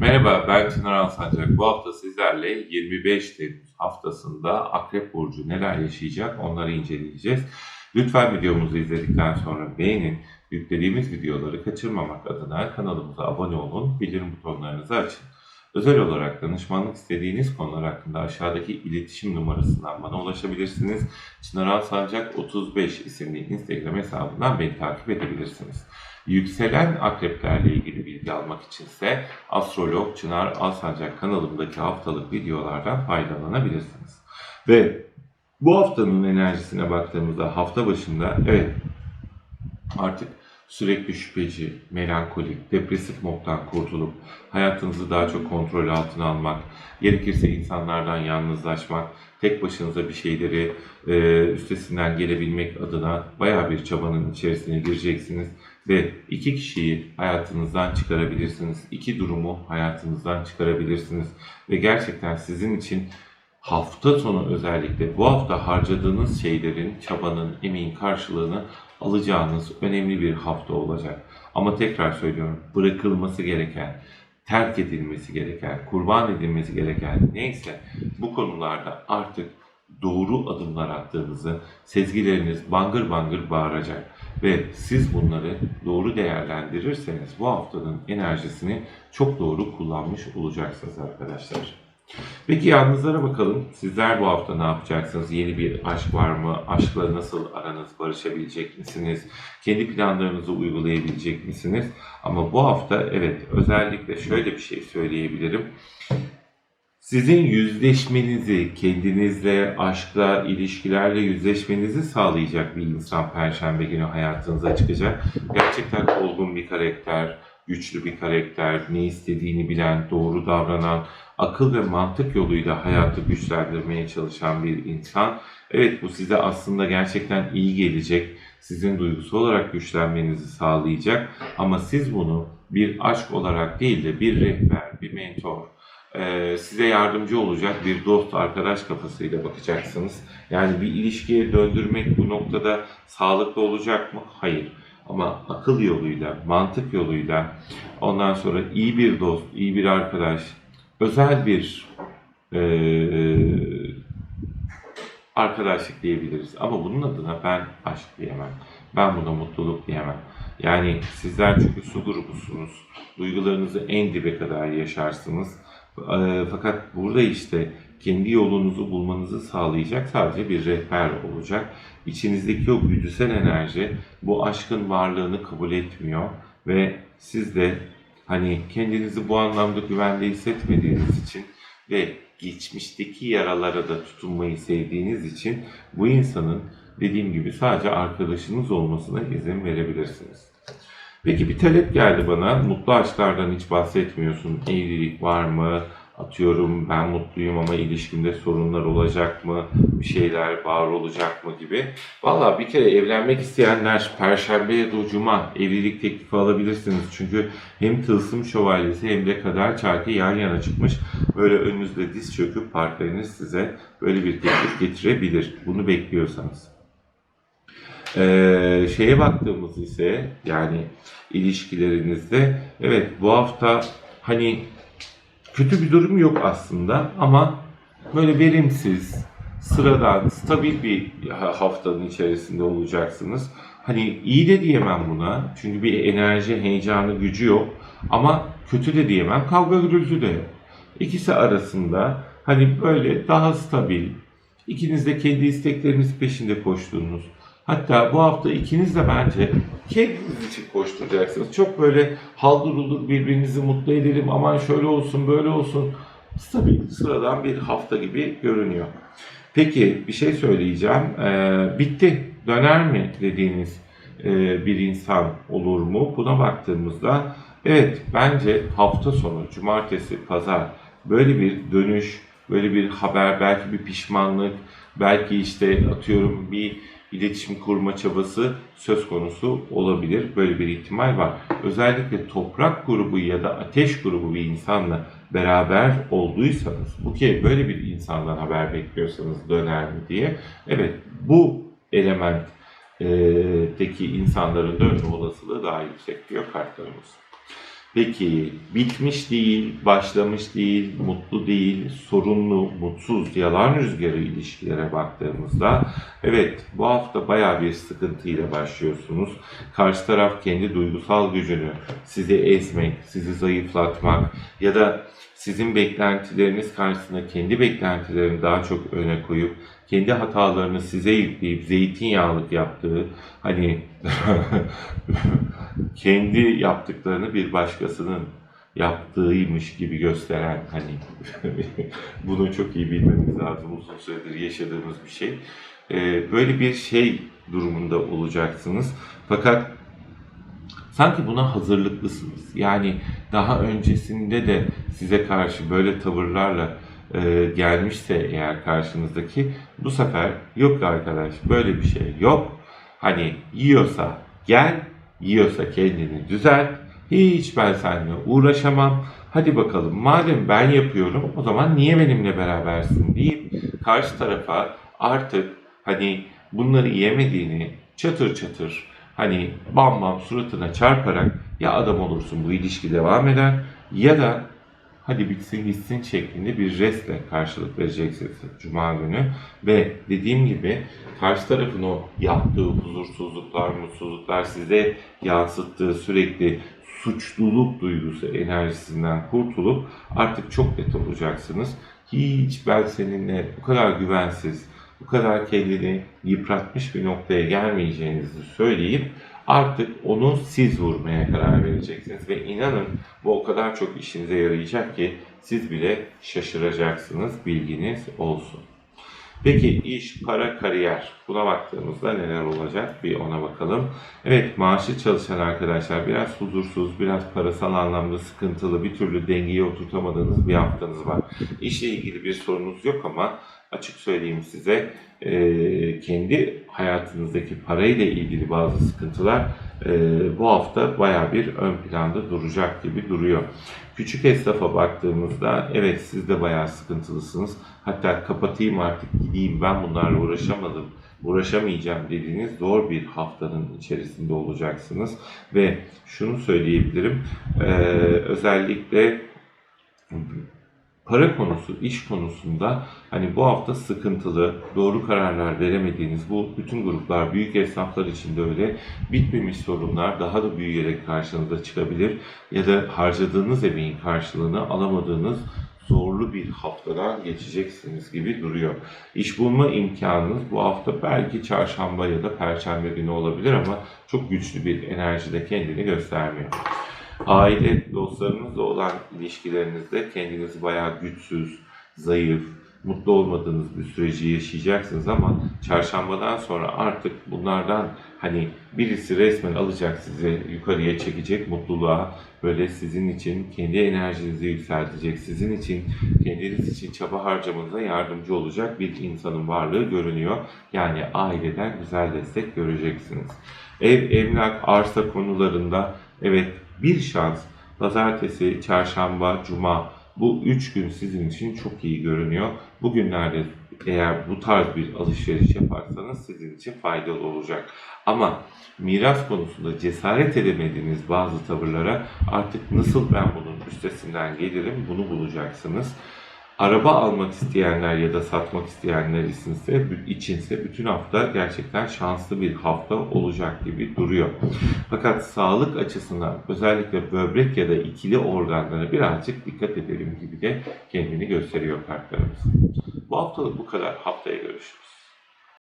Merhaba ben Çınar Alsancak. Bu hafta sizlerle 25 Temmuz haftasında Akrep Burcu neler yaşayacak onları inceleyeceğiz. Lütfen videomuzu izledikten sonra beğenin. Yüklediğimiz videoları kaçırmamak adına kanalımıza abone olun, bildirim butonlarınızı açın. Özel olarak danışmanlık istediğiniz konular hakkında aşağıdaki iletişim numarasından bana ulaşabilirsiniz. Çınar Alsancak 35 isimli Instagram hesabından beni takip edebilirsiniz. Yükselen akreplerle ilgili bilgi almak içinse Astrolog Çınar Alsancak kanalımdaki haftalık videolardan faydalanabilirsiniz. Ve bu haftanın enerjisine baktığımızda hafta başında evet artık sürekli şüpheci, melankolik, depresif moddan kurtulup hayatınızı daha çok kontrol altına almak, gerekirse insanlardan yalnızlaşmak, tek başınıza bir şeyleri e, üstesinden gelebilmek adına baya bir çabanın içerisine gireceksiniz ve iki kişiyi hayatınızdan çıkarabilirsiniz. iki durumu hayatınızdan çıkarabilirsiniz ve gerçekten sizin için hafta sonu özellikle bu hafta harcadığınız şeylerin, çabanın, emeğin karşılığını alacağınız önemli bir hafta olacak. Ama tekrar söylüyorum, bırakılması gereken, terk edilmesi gereken, kurban edilmesi gereken neyse bu konularda artık doğru adımlar attığınızı sezgileriniz bangır bangır bağıracak ve siz bunları doğru değerlendirirseniz bu haftanın enerjisini çok doğru kullanmış olacaksınız arkadaşlar. Peki yalnızlara bakalım. Sizler bu hafta ne yapacaksınız? Yeni bir aşk var mı? Aşkla nasıl aranız barışabilecek misiniz? Kendi planlarınızı uygulayabilecek misiniz? Ama bu hafta evet özellikle şöyle bir şey söyleyebilirim. Sizin yüzleşmenizi, kendinizle, aşkla, ilişkilerle yüzleşmenizi sağlayacak bir insan Perşembe günü hayatınıza çıkacak. Gerçekten olgun bir karakter, güçlü bir karakter, ne istediğini bilen, doğru davranan, akıl ve mantık yoluyla hayatı güçlendirmeye çalışan bir insan. Evet bu size aslında gerçekten iyi gelecek, sizin duygusal olarak güçlenmenizi sağlayacak ama siz bunu bir aşk olarak değil de bir rehber, bir mentor, e, size yardımcı olacak bir dost, arkadaş kafasıyla bakacaksınız. Yani bir ilişkiye döndürmek bu noktada sağlıklı olacak mı? Hayır. Ama akıl yoluyla, mantık yoluyla, ondan sonra iyi bir dost, iyi bir arkadaş, özel bir e, arkadaşlık diyebiliriz. Ama bunun adına ben aşk diyemem. Ben buna mutluluk diyemem. Yani sizler çünkü su grubusunuz. Duygularınızı en dibe kadar yaşarsınız. E, fakat burada işte kendi yolunuzu bulmanızı sağlayacak sadece bir rehber olacak. İçinizdeki o güdüsel enerji bu aşkın varlığını kabul etmiyor ve siz de hani kendinizi bu anlamda güvende hissetmediğiniz için ve geçmişteki yaralara da tutunmayı sevdiğiniz için bu insanın dediğim gibi sadece arkadaşınız olmasına izin verebilirsiniz. Peki bir talep geldi bana. Mutlu aşklardan hiç bahsetmiyorsun. Evlilik var mı? Atıyorum ben mutluyum ama ilişkimde sorunlar olacak mı? Bir şeyler var olacak mı gibi. Valla bir kere evlenmek isteyenler Perşembe ya da Cuma evlilik teklifi alabilirsiniz. Çünkü hem Tılsım Şövalyesi hem de Kader Çarkı yan yana çıkmış. Böyle önünüzde diz çöküp partneriniz size böyle bir teklif getirebilir. Bunu bekliyorsanız. Ee, şeye baktığımız ise yani ilişkilerinizde evet bu hafta hani kötü bir durum yok aslında ama böyle verimsiz, sıradan, stabil bir haftanın içerisinde olacaksınız. Hani iyi de diyemem buna çünkü bir enerji, heyecanı, gücü yok ama kötü de diyemem, kavga gürültü de yok. İkisi arasında hani böyle daha stabil, ikiniz de kendi istekleriniz peşinde koştuğunuz, Hatta bu hafta ikiniz de bence kendiniz için koşturacaksınız. Çok böyle haldır uldur birbirinizi mutlu edelim aman şöyle olsun böyle olsun. Stabil sıradan bir hafta gibi görünüyor. Peki bir şey söyleyeceğim. Ee, bitti döner mi dediğiniz e, bir insan olur mu? Buna baktığımızda evet bence hafta sonu cumartesi pazar böyle bir dönüş böyle bir haber belki bir pişmanlık belki işte atıyorum bir iletişim kurma çabası söz konusu olabilir. Böyle bir ihtimal var. Özellikle toprak grubu ya da ateş grubu bir insanla beraber olduysanız, bu ki böyle bir insandan haber bekliyorsanız döner mi diye. Evet bu elementteki insanların dönme olasılığı daha yüksek diyor kartlarımız. Peki bitmiş değil, başlamış değil, mutlu değil, sorunlu, mutsuz, yalan rüzgarı ilişkilere baktığımızda evet bu hafta baya bir sıkıntıyla başlıyorsunuz. Karşı taraf kendi duygusal gücünü sizi ezmek, sizi zayıflatmak ya da sizin beklentileriniz karşısında kendi beklentilerini daha çok öne koyup kendi hatalarını size yükleyip zeytinyağlık yaptığı hani kendi yaptıklarını bir başkasının yaptığıymış gibi gösteren hani bunu çok iyi bilmemiz lazım uzun süredir yaşadığımız bir şey. Ee, böyle bir şey durumunda olacaksınız. Fakat sanki buna hazırlıklısınız. Yani daha öncesinde de size karşı böyle tavırlarla e, gelmişse eğer karşınızdaki bu sefer yok arkadaş böyle bir şey yok. Hani yiyorsa gel, yiyorsa kendini düzelt. Hiç ben seninle uğraşamam. Hadi bakalım madem ben yapıyorum o zaman niye benimle berabersin deyip karşı tarafa artık hani bunları yemediğini çatır çatır hani bam bam suratına çarparak ya adam olursun bu ilişki devam eder ya da hadi bitsin gitsin şeklinde bir restle karşılık vereceksiniz Cuma günü. Ve dediğim gibi karşı tarafın o yaptığı huzursuzluklar, mutsuzluklar size yansıttığı sürekli suçluluk duygusu enerjisinden kurtulup artık çok net olacaksınız. Hiç ben seninle bu kadar güvensiz, bu kadar kendini yıpratmış bir noktaya gelmeyeceğinizi söyleyip artık onu siz vurmaya karar vereceksiniz. Ve inanın bu o kadar çok işinize yarayacak ki siz bile şaşıracaksınız bilginiz olsun. Peki iş, para, kariyer buna baktığımızda neler olacak bir ona bakalım. Evet maaşlı çalışan arkadaşlar biraz huzursuz, biraz parasal anlamda sıkıntılı, bir türlü dengeye oturtamadığınız bir haftanız var. İşle ilgili bir sorunuz yok ama açık söyleyeyim size kendi hayatınızdaki parayla ilgili bazı sıkıntılar e, bu hafta baya bir ön planda duracak gibi duruyor. Küçük esnafa baktığımızda evet siz de bayağı sıkıntılısınız. Hatta kapatayım artık gideyim ben bunlarla uğraşamadım, uğraşamayacağım dediğiniz zor bir haftanın içerisinde olacaksınız. Ve şunu söyleyebilirim e, özellikle para konusu, iş konusunda hani bu hafta sıkıntılı, doğru kararlar veremediğiniz bu bütün gruplar, büyük esnaflar için de öyle bitmemiş sorunlar daha da büyüyerek karşınıza çıkabilir ya da harcadığınız emeğin karşılığını alamadığınız zorlu bir haftadan geçeceksiniz gibi duruyor. İş bulma imkanınız bu hafta belki çarşamba ya da perşembe günü olabilir ama çok güçlü bir enerjide kendini göstermiyor. Aile dostlarınızla olan ilişkilerinizde kendinizi bayağı güçsüz, zayıf, mutlu olmadığınız bir süreci yaşayacaksınız ama çarşambadan sonra artık bunlardan hani birisi resmen alacak sizi yukarıya çekecek mutluluğa böyle sizin için kendi enerjinizi yükseltecek sizin için kendiniz için çaba harcamanıza yardımcı olacak bir insanın varlığı görünüyor. Yani aileden güzel destek göreceksiniz. Ev, emlak, arsa konularında evet bir şans pazartesi, çarşamba, cuma bu üç gün sizin için çok iyi görünüyor. Bugünlerde eğer bu tarz bir alışveriş yaparsanız sizin için faydalı olacak. Ama miras konusunda cesaret edemediğiniz bazı tavırlara artık nasıl ben bunun üstesinden gelirim bunu bulacaksınız. Araba almak isteyenler ya da satmak isteyenler içinse, içinse bütün hafta gerçekten şanslı bir hafta olacak gibi duruyor. Fakat sağlık açısından özellikle böbrek ya da ikili organlara birazcık dikkat edelim gibi de kendini gösteriyor kartlarımız. Bu haftalık bu kadar. Haftaya görüşürüz.